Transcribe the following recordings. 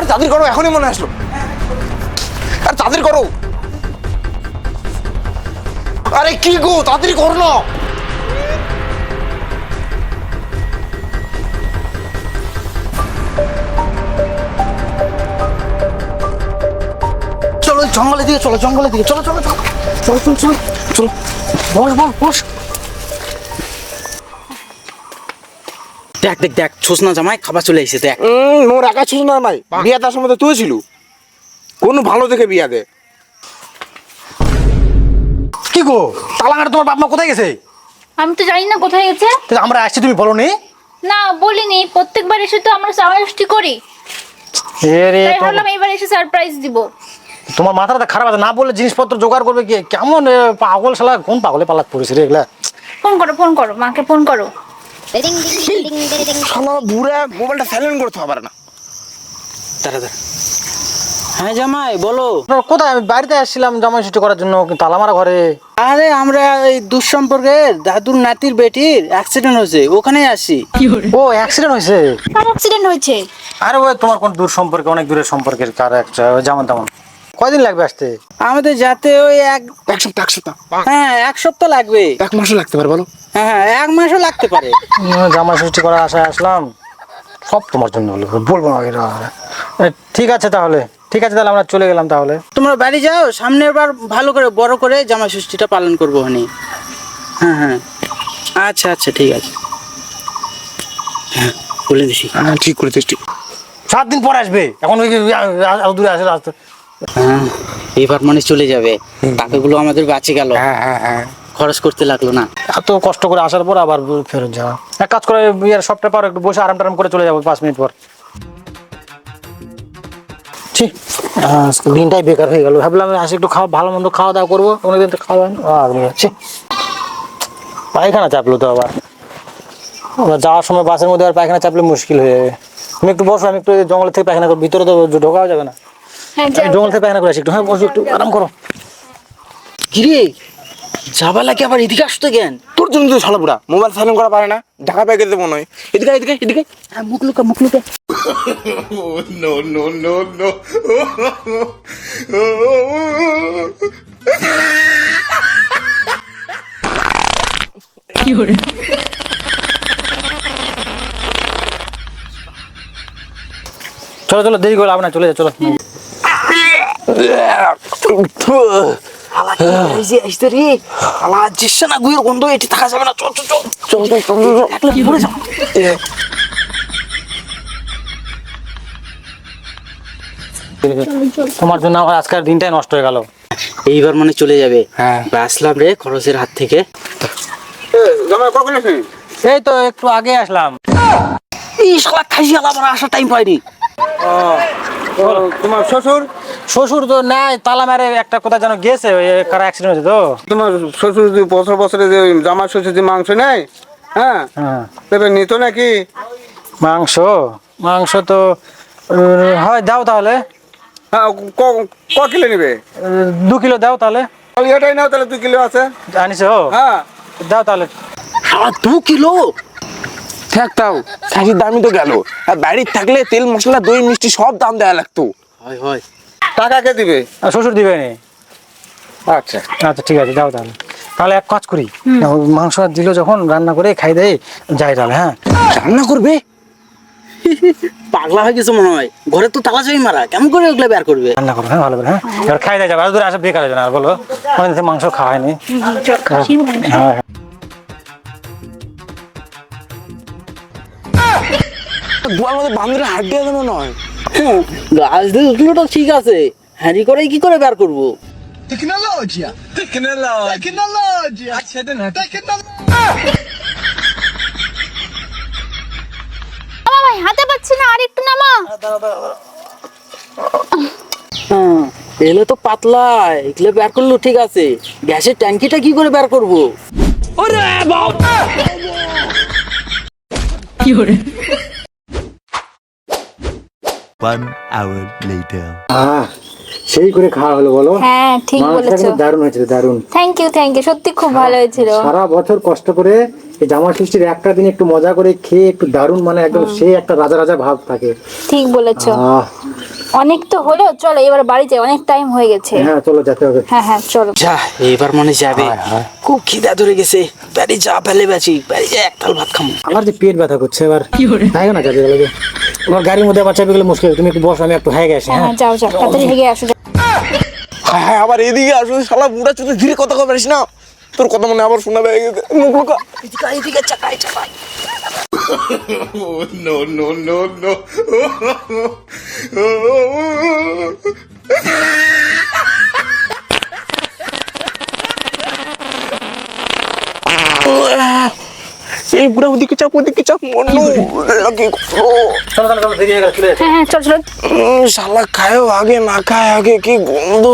আরে তাড়াতাড়ি করো এখনই মনে আসলো। আরে তাড়াতাড়ি করো আরে কি গো তাড়াতাড়ি করো না চলো জঙ্গলের দিকে, চলো জঙ্গলের দিকে চলো চলো চলো চলো। চলো চলো চলো। বস বস বস। দেখ দেখ দেখ ছোস না জামাই খাবার চলে এসেছে দেখ। মোর একা ছিল না ভাই বিয়া তার সময় তো তুই ছিল। কোন ভালো দেখে বিয়া দে। কি গো? তালাঙ্গাটা তোমার বাপ মা কোথায় গেছে? আমি তো জানি না কোথায় গেছে। আমরা আসছি তুমি বলো নি। না বলিনি। প্রত্যেকবার এসে তো আমরা সামাষ্টি করি। এ রে তাই ভাবলাম এবার এসে সারপ্রাইজ দিব। তোমার মাথাটা খারাপ আছে। না বললে জিনিসপত্র জোগাড় করবে কি? কেমন পাগল শালা কোন পাগলে পালাক পড়েছে রে এগুলা? ফোন করো ফোন করো মাকে ফোন করো। শালা বুড়া মোবাইলটা সাইলেন্ট করতে হবে না। দাঁড়া দাঁড়া। হ্যাঁ জামাই বলো। কোথায়? আমি বাড়িতে আসছিলাম জামাই ছুটি করার জন্য তালা মারা ঘরে। আরে আমরা এই দুঃসম্পর্কের দাদুর নাতির বেটির অ্যাক্সিডেন্ট হয়েছে ওখানেই আসি। ও অ্যাক্সিডেন্ট হয়েছে? অ্যাক্সিডেন্ট হয়েছে? আরে ওই তোমার কোন দূর সম্পর্কে অনেক দূরের সম্পর্কের কার একটা যেমন তেমন। কয়দিন লাগবে আসতে? আমাদের যাতে ওই এক এক সপ্তাহ এক সপ্তাহ। হ্যাঁ এক সপ্তাহ লাগবে। এক মাসও লাগতে পারে বলো। হ্যাঁ হ্যাঁ এক মাসও লাগতে পারে। জামাই ষষ্ঠী করার আশায় আসলাম। সব তোমার জন্য হলো বলব না ঠিক আছে তাহলে ঠিক আছে তাহলে আমরা চলে গেলাম তাহলে। তোমরা বাড়ি যাও সামনের বার ভালো করে বড় করে জামা ষষ্ঠীটা পালন করব হানি হ্যাঁ হ্যাঁ। আচ্ছা আচ্ছা ঠিক আছে। হ্যাঁ বলে দিছি। হ্যাঁ ঠিক করেছিস ঠিক সাত দিন পরে আসবে। এখন ওই এত দূরে আসে রাস্তা। হ্যাঁ এবার মনে চলে যাবে। টাকাগুলো আমাদের বাঁচে গেল। হ্যাঁ হ্যাঁ হ্যাঁ। খরচ করতে লাগল না। এত কষ্ট করে আসার পর আবার ফেরত যাওয়া। এক কাজ করে ইয়ার সবটা পারো একটু বসে আরাম টারাম করে চলে যাব পাঁচ মিনিট পর। আজকে দিনটাই বেকার হয়ে গেল। ভাবলাম আসে একটু খাওয়া ভালো মন্দ খাওয়া দাওয়া করব। অনেকদিন তো খাওয়া যাচ্ছে পায়খানা চাপলো তো আবার। আবার যাওয়ার সময় বাসের মধ্যে আর পায়খানা চাপলে মুশকিল হয়ে যাবে। তুমি একটু বসো আমি একটু জঙ্গল থেকে পায়খানা করব। ভিতরে তো ঢোকাও যাবে না। হ্যাঁ। জঙ্গল থেকে পায়খানা করে আসি একটু। হ্যাঁ বসো একটু আরাম করো। কিরে? যাবা লাগে আবার এদিকে আসতে জ্ঞান তোর জন্য তো শালা বুড়া। মোবাইল সাইলেন্ট করা পারে না। ঢাকা পেয়ে গেছে মনে হয়। এদিকে এদিকে এদিকে হ্যাঁ মুখ লুকা মুখ লুকা। চলো চলো দেরি করে লাভ না চলে যা চলো। আলা জিসা না গুয়ের গন্ধ এটি থাকা যাবে না। চল চল চল। চল চল চল একলা পড়ে যাও তোমার জন্য আমার আজকের দিনটাই নষ্ট হয়ে গেল। এইবার মানে চলে যাবে। হ্যাঁ। বাঁচলাম রে খরচের হাত থেকে। এই তো একটু আগে আসলাম। এই শালা খাইছি আলা আমার আসার টাইম পাইনি। তোমার শ্বশুর? শ্বশুর তো নাই তালা মারে একটা কোথায় যেন গেছে ওই কার অ্যাক্সিডেন্ট হয়েছে তো? তোমার শ্বশুর যদি বছর বছরে যে ওই জামার শ্বশুর যে মাংস নেয় হ্যাঁ? হ্যাঁ। তবে নিত নাকি? মাংস? মাংস তো হয় দাও তাহলে। হ্যাঁ ক- ক কিলো নিবে? দু কিলো দাও তাহলে। এটাই নাও তাহলে দুই কিলো আছে। জানিস ও হ্যাঁ। দাও তাহলে। শালা দু কিলো? থাকতাম খাসির দামই তো গেল। আর বাড়ির থাকলে তেল মশলা দই মিষ্টি সব দাম দেওয়া লাগতো। হয় হয়। টাকা কে দিবে? আর শ্বশুর দিবে নি। আচ্ছা। আচ্ছা ঠিক আছে দাও তাহলে। তাহলে এক কাজ করি। মাংস আর দিল যখন রান্না করে খাই দেয় যাই তাহলে হ্যাঁ? রান্না করবে? পাগলা হয়ে গেছে মনে হয়। ঘরে তো তালা চাবি মারা কেমন করে ওগুলো বের করবে? রান্না করো হ্যাঁ ভালো করে হ্যাঁ? এবার খাই দেয় যাবে। আর দূরে আসা বেকার হয়ে যাবে না আর বলো। অনেক দিন মাংস খাওয়া হয়নি। হ্যাঁ হ্যাঁ। দুয়ার মধ্যে বান্ধবের হাড্ডি আছে মনে হয় গাছ দিয়ে উঠল তো ঠিক আছে। হ্যারি করে কি করে বের করব? ভাই হাতে পাচ্ছি না আর একটু নামা। হ্যাঁ এলে তো পাতলা এগুলো বের করল ঠিক আছে। গ্যাসের ট্যাঙ্কিটা কি করে বের করব? One hour later. আহ, সেই করে খাওয়া হলো বলো? হ্যাঁ ঠিক বলেছ। দারুণ হয়েছিল দারুণ। থ্যাংক ইউ থ্যাংক ইউ সত্যি খুব ভালো হয়েছিল। সারা বছর কষ্ট করে এই জামা ষষ্ঠীর একটা দিন একটু মজা করে খেয়ে একটু দারুণ মানে একদম সে একটা রাজা রাজা ভাব থাকে। ঠিক বলেছ। অনেক তো হলো চলো এবার বাড়িতে অনেক টাইম হয়ে গেছে। হ্যাঁ চলো যেতে হবে। হ্যাঁ হ্যাঁ চলো। যা এবার মনে যাবে। খুব খিদা ধরে গেছে। বাড়ি যা ফেলে বেছি বাড়ি যা এক থাল ভাত খামো। আমার যে পেট ব্যথা করছে এবার কি তাই না যাবে। তোমার গাড়ির মধ্যে আবার চাপে গেলে মুশকিল তুমি একটু বসো আমি একটু হয়ে গেছি হ্যাঁ? হ্যাঁ হ্যাঁ যাও যাও তাড়াতাড়ি হেগে আসো হ্যাঁ হ্যাঁ আবার এদিকে আসো শালা বুড়া চুদে ধীরে কথা কবে না। তোর কথা মনে আবার শোনাবে মুখ Luka. No, no, no, no. এই বুড়া ওদিকে চাপ ওদিকে চাপ মনো লাগে চলো চলো চলো দেরি হয়ে। হ্যাঁ চলো চলো। শালা খায়ও আগে না খায় আগে কি গন্ধ?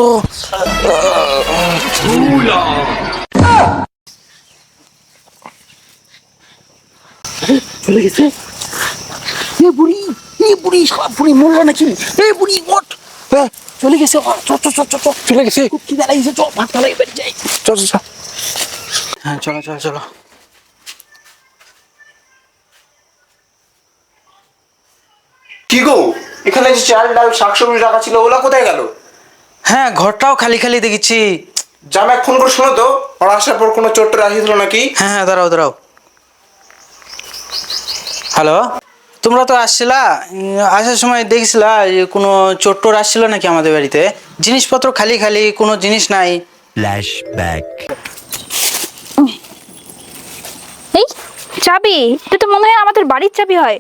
চলে গেছে? এ বুড়ি এ বুড়ি শালা বুড়ি মরলো নাকি? এ বুড়ি ওঠ। হ্যাঁ, চলে গেছে চ চ চ চ চ চলে। গেছে। খিদা লাগছে চ ভাত খালাই বের যাই। চল চল, চল। হ্যাঁ চলো চলো চলো। কি গো? এখানে যে চাল ডাল শাকসবজি রাখা ছিল ওলা কোথায় গেল? হ্যাঁ ঘরটাও খালি খালি দেখেছি। জামাই ফোন করে শোনো তো ওরা আসার পর কোনো চোটটা রাখিয়েছিল নাকি? হ্যাঁ হ্যাঁ দাঁড়াও দাঁড়াও। হ্যালো? তোমরা তো আসছিলা? উম, আসার সময় দেখছিলা যে কোনো চোর টোর আসছিল নাকি আমাদের বাড়িতে? জিনিসপত্র খালি খালি কোনো জিনিস নাই। Flashback. এই চাবি? এটা তো মনে হয় আমাদের বাড়ির চাবি হয়।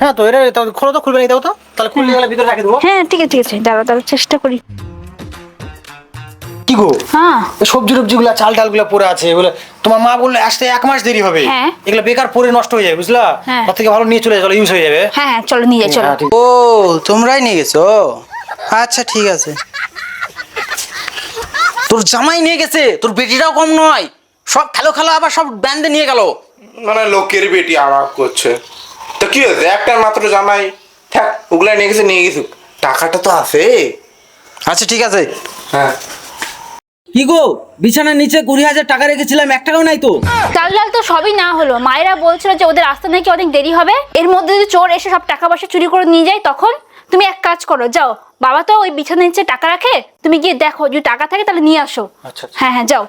হ্যাঁ তো এটা খোলো তো খুলবে না দাও তো? তাহলে খুললে গেলে ভিতরে রাখে দেবো। হ্যাঁ ঠিক আছে ঠিক আছে দাঁড়াও দাঁড়াও চেষ্টা করি। কি গো? হ্যাঁ। সবজি টবজি গুলা চাল ডালগুলা পড়ে আছে এগুলো তোমার মা বললে আসতে এক মাস দেরি হবে। হ্যাঁ। এগুলো বেকার পরে নষ্ট হয়ে যাবে বুঝলা? হ্যাঁ। তার থেকে ভালো নিয়ে চলে চলো ইউজ হয়ে যাবে। হ্যাঁ হ্যাঁ চলো নিয়ে যাই চলো। ও তোমরাই নিয়ে গেছো? আচ্ছা ঠিক আছে। তোর জামাই নিয়ে গেছে তোর বেটিটাও কম নয়। সব খেলো খেলো আবার সব ব্যান্ডে নিয়ে গেল। মানে লোকের বেটি আরাপ করছে। তো কি হয়েছে? একটা মাত্র জামাই থাক ওগুলা নিয়ে গেছে নিয়ে গেছে। টাকাটা তো আছে। আচ্ছা ঠিক আছে। হ্যাঁ। কি গো? বিছানার নিচে কুড়ি হাজার টাকা রেখেছিলাম এক টাকাও নাই তো? চাল তো সবই না হলো। মায়েরা বলছিল যে ওদের আসতে নাকি অনেক দেরি হবে। এর মধ্যে যদি চোর এসে সব টাকা পয়সা চুরি করে নিয়ে যায় তখন তুমি এক কাজ করো যাও। বাবা তো ওই বিছানার নিচে টাকা রাখে তুমি গিয়ে দেখো যদি টাকা থাকে তাহলে নিয়ে আসো। আচ্ছা, আচ্ছা। হ্যাঁ হ্যাঁ যাও।